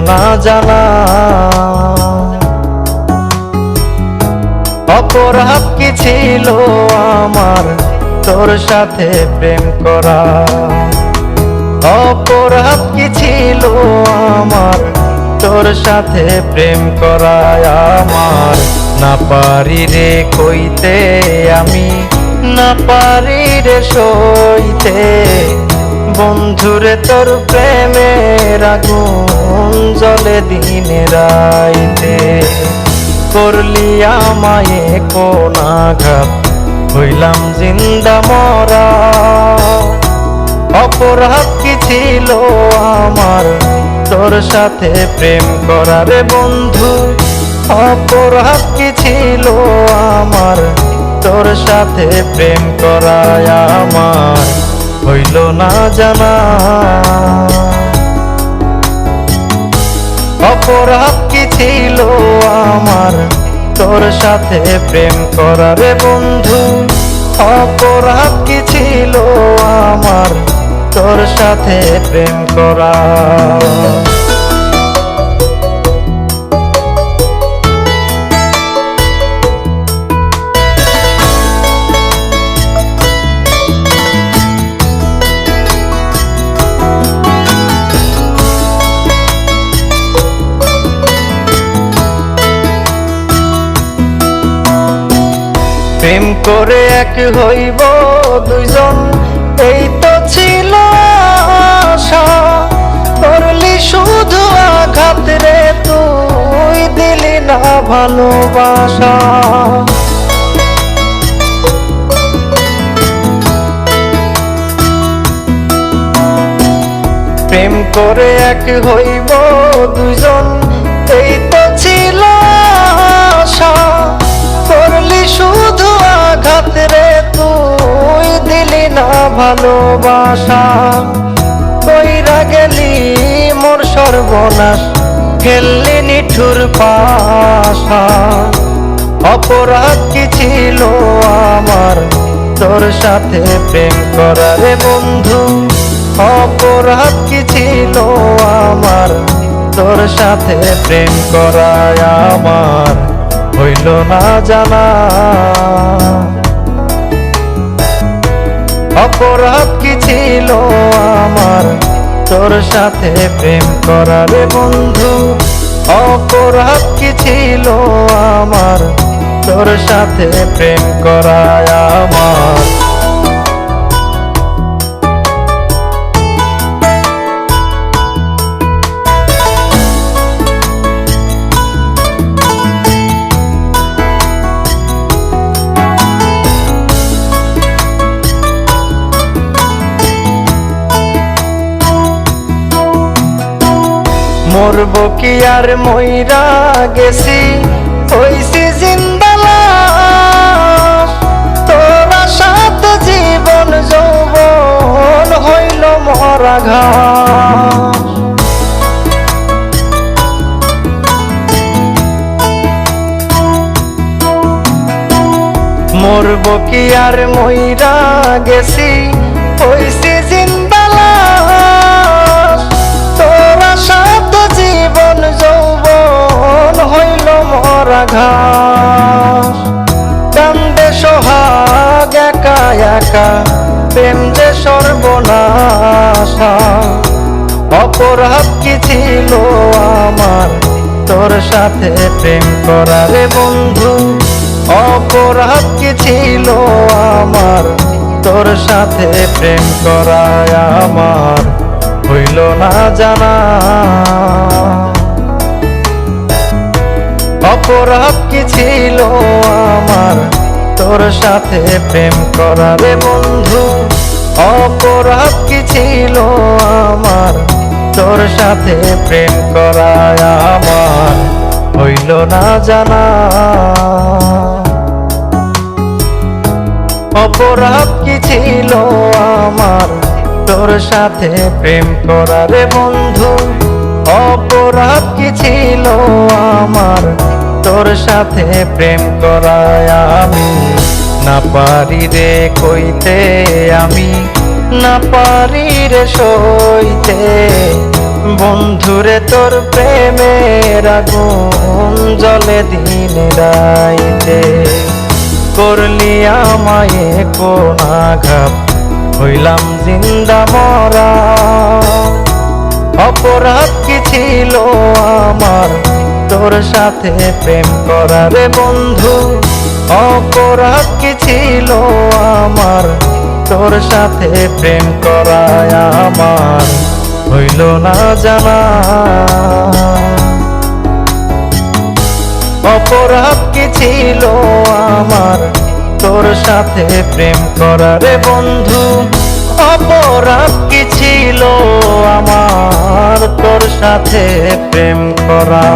না জানা। অপরাধ কি ছিল আমার তোর সাথে প্রেম করা? অপরাধ কি ছিল আমার তোর সাথে প্রেম করায় আমার না পারি রে কইতে আমি, না পারি রে সইতে। বন্ধুরে, তোর প্রেমের আগুন জলে দিনে রাইতে। করলি আমায় কোন আঘাত হইলাম জিন্দা মরা। অপরাধ কি ছিল আমার? তোর সাথে প্রেম করারে বন্ধু, অপরাধ কি ছিল আমার? তোর সাথে প্রেম করায় আমার। হইল না জানা। অপরাধ কি ছিল আমার? তোর সাথে প্রেম করারে বন্ধু। অপরাধ কি ছিল আমার? তোর সাথে প্রেম করা। করে এক হইব দুইজন, এই তো ছিল আশা। করলি শুধু আঘাত রে, তুই দিলি না ভালোবাসা। প্রেম করে এক হইব দুজন ভালোবাসা। কইরা গেলি মোর সর্বনাশ, খেললি নিঠুর পাশা। অপরাধ কি ছিল আমার? তোর সাথে প্রেম করারে বন্ধু, অপরাধ কি ছিল আমার? তোর সাথে প্রেম করায় আমার হইল না জানা। অপরাধ কি ছিল আমার? তোর সাথে প্রেম করার বন্ধু, অপরাধ কি ছিল আমার? তোর সাথে প্রেম করায় আমার। মরব কি আর মইরা গেছি? হইছি জিন্দালাস তোরা সাত জীবন যৌবন হইল মরা ঘাস মরব আর মইরা গেছি? হইছি ঘাস কান্দে সোহাগ, একা একা, প্রেম যে সর্বনাশা। অপরাধ কি ছিল আমার? তোর সাথে প্রেম করারে বন্ধু, অপরাধ কি ছিল আমার? তোর সাথে প্রেম করায় আমার হইল না জানা। অপরাধ কি ছিল আমার? তোর সাথে প্রেম করারে বন্ধু, অপরাধ কি ছিল আমার? তোর সাথে প্রেম করায় আমার হইল না জানা। অপরাধ কি ছিল আমার? তোর সাথে প্রেম করারে বন্ধু, অপরাধ কি ছিল আমার? তোর সাথে প্রেম করায় আমি। না পারি রে কইতে আমি, না পারি রে সইতে। বন্ধুরে তোর প্রেমের আগুন জলে দিন রাইতে। করলি আমায় কোন আঘাত, হইলাম জিন্দা মরা। অপরাধ কি ছিল আমার? তোর সাথে প্রেম করার বন্ধু, অপরাধ কি ছিল আমার? তোর সাথে প্রেম করায় আমার হইল না জানা। অপরাধ কি ছিল আমার? তোর সাথে প্রেম করার বন্ধু অপরাধ কি ছিল? আমার তোর সাথে প্রেম করা।